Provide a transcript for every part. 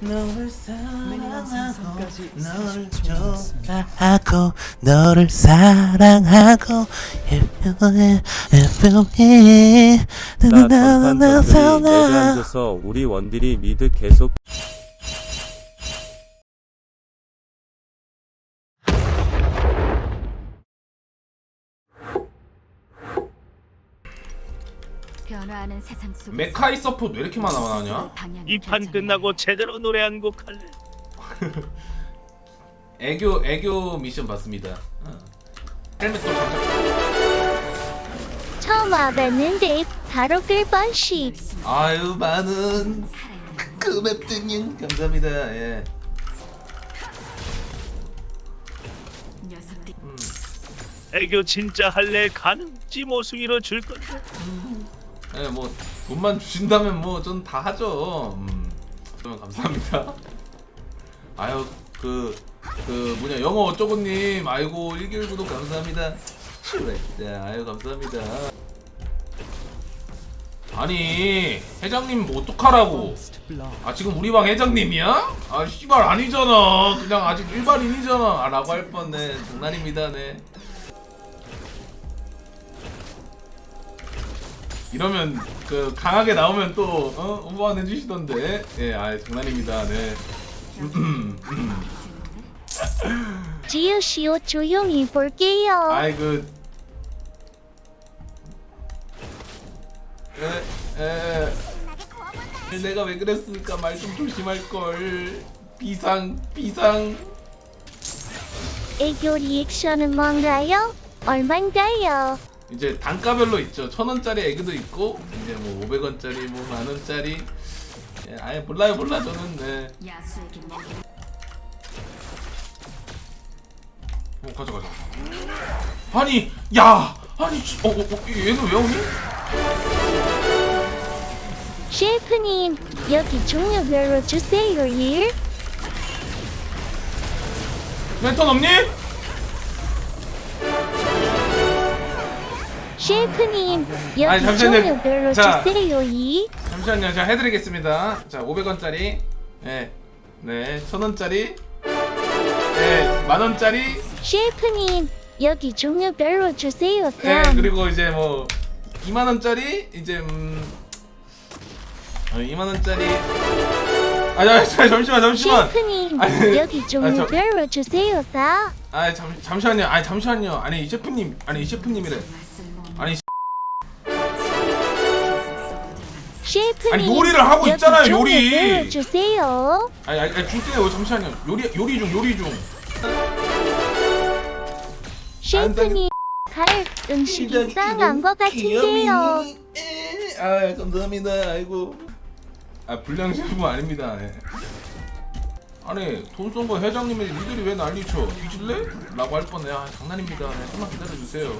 너를 사랑하고 너를 좋아하고 너를 사랑하고 FM FM 나 전판 전들이 내려앉아서 우리 원딜이 미드 계속 변화하는 세상 속 메카이 서포트 왜 이렇게 많아 나냐? 이 판 끝나고 제대로 노래 한 곡 할래. 애교 애교 미션 받습니다. 어. 헬멧 또 장착. 처음 와봤는데 바로 끌번씩 아유 많은 금액등님 감사합니다. 예. 녀석들 애교 진짜 할래 가능? 찌모숭이로 줄 건데. 예, 뭐 돈만 주신다면 뭐 전 다 하죠. 음. 그러면 감사합니다. 아유 그그 뭐냐 영어 어쩌고님 아이고 1개월 구독 감사합니다. 네, 아유 감사합니다. 아니 회장님 뭐 어떡하라고? 아 지금 우리 방 회장님이야? 아 씨발 아니잖아. 그냥 아직 일반인이잖아. 아, 라고 할 뻔네. 장난입니다. 네. 이러면 그 강하게 나오면 또 어? 후원 해주시던데 예, 아 장난입니다. 네. 지우시오 조용히 볼게요 아이 그 에, 에, 내가 왜 그랬을까 말 좀 조심할 걸 비상 비상 애교 리액션은 뭔가요? 얼만가요? 이제 단가별로 있죠 천 원짜리 에그도 있고 이제 뭐 500원짜리 뭐 만 원짜리 예, 아예 몰라요 몰라 저는 네. 어 가자 가자 아니 야 아니 지- 어, 어, 어 얘는 왜 오니? 셰프님 여기 종류별로 주세요 일 랜턴 없니? 셰프님 여기 잠시만요. 종류별로 자. 주세요 이. 잠시만요. 제가 해드리겠습니다. 자 500원짜리 네, 네 1000원짜리 네 만원짜리. 셰프님 여기 종류별로 주세요 네 쌈 그리고 이제 뭐 2만원짜리 이제 음 어, 2만원짜리. 아 자, 자, 잠시만 잠시만. 셰프님 아니, 여기 아, 종류별로 주세요 쌈 아 잠, 잠시만요. 아니 잠시만요. 아니 이 셰프님 아니 이 셰프님이래 아니, 요리를 하고 있잖아요, 요리. 주세요 아니 아니, 아니 줄게요 잠시만요 요리 요리 중 요리 중 셰프님 갈 음식이 상한 것 같은데요 아 감사합니다. 아이고. 아 불량 셰프 아닙니다. 예. 아니 돈 쏜 거 회장님이 니들이 왜 난리쳐? 뒤질래? 라고 할 뻔해. 아 장난입니다. 네, 좀만 기다려주세요.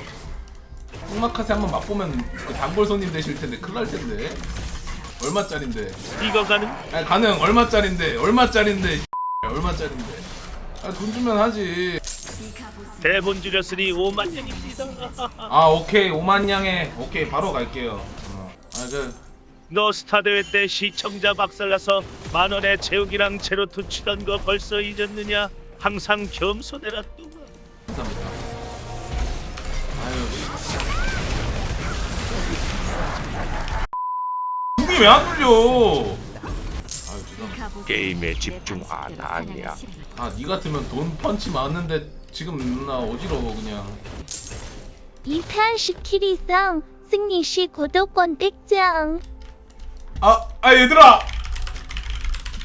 흑마카세 한번 맛보면 그 단골 손님 되실 텐데 큰일 날 텐데. 얼마짜린데? 이거 가능? 아 가능 얼마짜린데? 얼마짜린데? 얼마짜린데? 아 돈 주면 하지. 대본 줄였으니 5만 년입니다. 아 오케이 5만 양에 오케이 바로 갈게요. 어. 아그 너 스타 대회 때 시청자 박살나서 만 원에 재욱이랑 제로투 치던 거 벌써 잊었느냐? 항상 겸손해라 뚱 눈이 왜안 죄송합니다. 게임에 집중 안 하냐? 아, 니 같으면 돈 펀치 맞는데 지금 누나 어지러워 그냥. 이판 시키리 상 승리 시 구독권 땡장 아, 아 얘들아,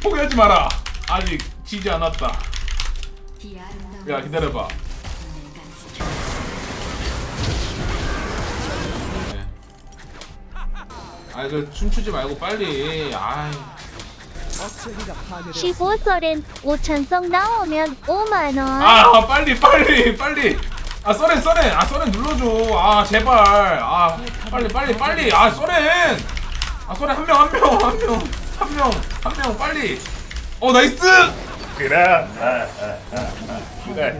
포기하지 마라. 아직 지지 않았다. 야 기다려봐. 아그 춤추지 말고 빨리. 아이. 15설엔 5천성 나오면 5만원. 아 빨리 빨리 빨리. 아 써렌 써렌 아 써렌 눌러줘. 아 제발. 아 빨리 빨리 빨리. 아 써렌 아 써렌 한 명 한 명 한 명 한 명 한 명 빨리. 어 나이스! 그래.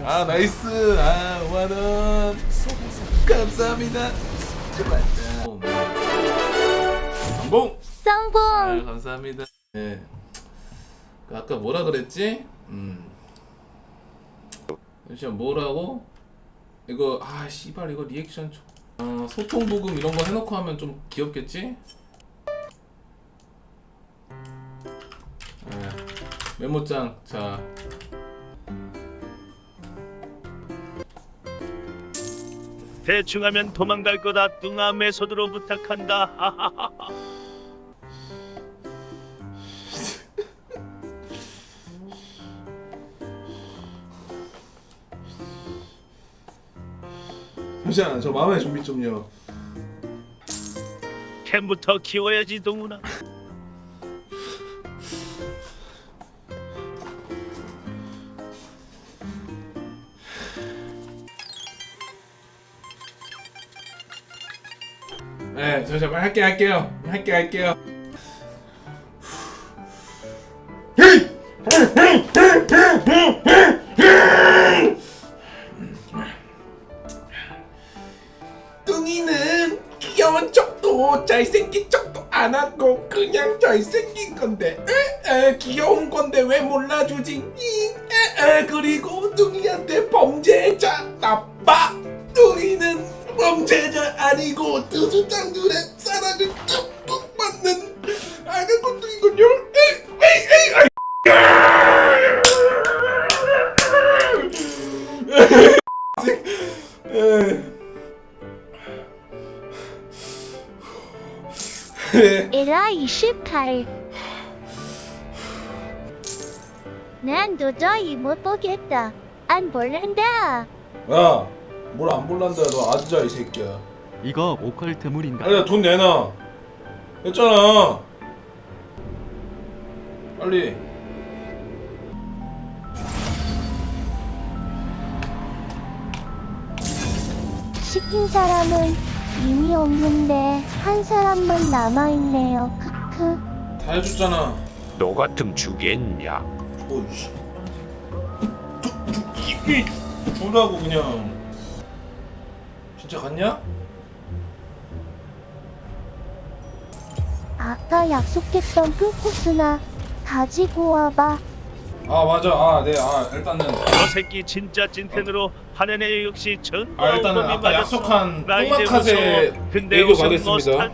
아 나이스. 아 5만원. 감사합니다. 제발. 자, 성공 아 성공 감사합니다 네 아까 뭐라 그랬지? 음. 잠시만 뭐라고? 이거 아 씨발 이거 리액션 좀. 어, 소통 부금 이런 거 해놓고 하면 좀 귀엽겠지? 예. 메모장 자 대충 하면 도망갈 거다. 뚱아 메소드로 부탁한다. 하하하. 잠시만 저 마음의 준비 좀요. 캠부터 키워야지 동훈아. 네 잠시만 할게 할게요. 할게 할게요 잘생긴 척도 안 하고 그냥 잘생긴 건데. 에? 에, 귀여운 건데 왜 몰라주지? 잉, 에, 에, 그리고 뚱이한테 범죄자 나빠. 뚱이는 범죄자 아니고 두수장들의 사랑을 뚝뚝 받는. 아는 것들이군요? 에이, 에이, 에라 28. 난 도저히 못 보겠다. 안 볼란다. 야 뭘 안 볼란다 너 아주자 이 새끼야 이거 오컬트물인가? 아니 돈 내놔 했잖아 빨리 시킨 사람은 이미 없는데 한 사람만 남아있네요. 다 해줬잖아 너 같음 주겠냐? 어이씨 이게 주라고 그냥 진짜 갔냐? 아까 약속했던 풀코스나 가지고 와봐. 아 맞아 아 네 아 일단은 저 새끼 진짜 찐텐으로 하네네 역시 전 아, 일단은 아까 약속한 똥마카세 근데 애교 가겠습니다.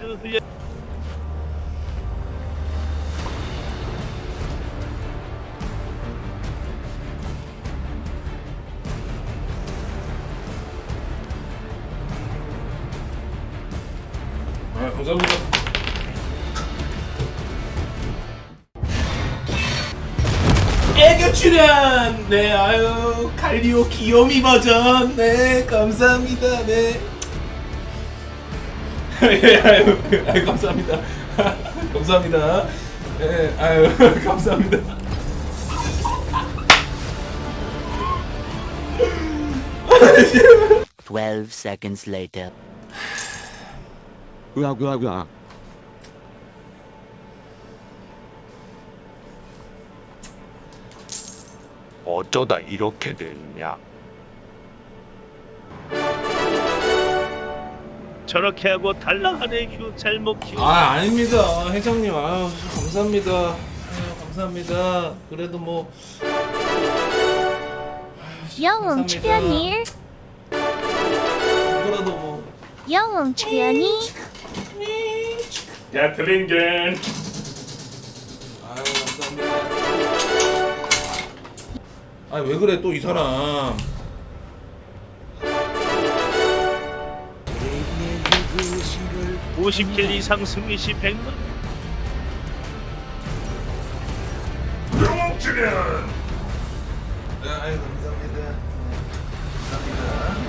감사합니다 애교 출연! 네 아유 갈리오 귀요미 버전. 네 감사합니다. 네. 예, 아유, 아유 감사합니다. 감사합니다. 예 아유 감사합니다. 12 seconds later. 으악으악으악. 어쩌다 이렇게 됐냐? 저렇게 하고 달라하네 휴 잘못 키워. 아 아닙니다 회장님 아유 감사합니다 아유 감사합니다 그래도 뭐 영웅 출연일. 이거라도 뭐 영웅 출연이. 야 클린겐. 아유 감사합니다. 아니 왜 그래 또 이 사람? 50킬 이상 승리 시 100만. 네, 아유 감사합니다. 네, 감사합니다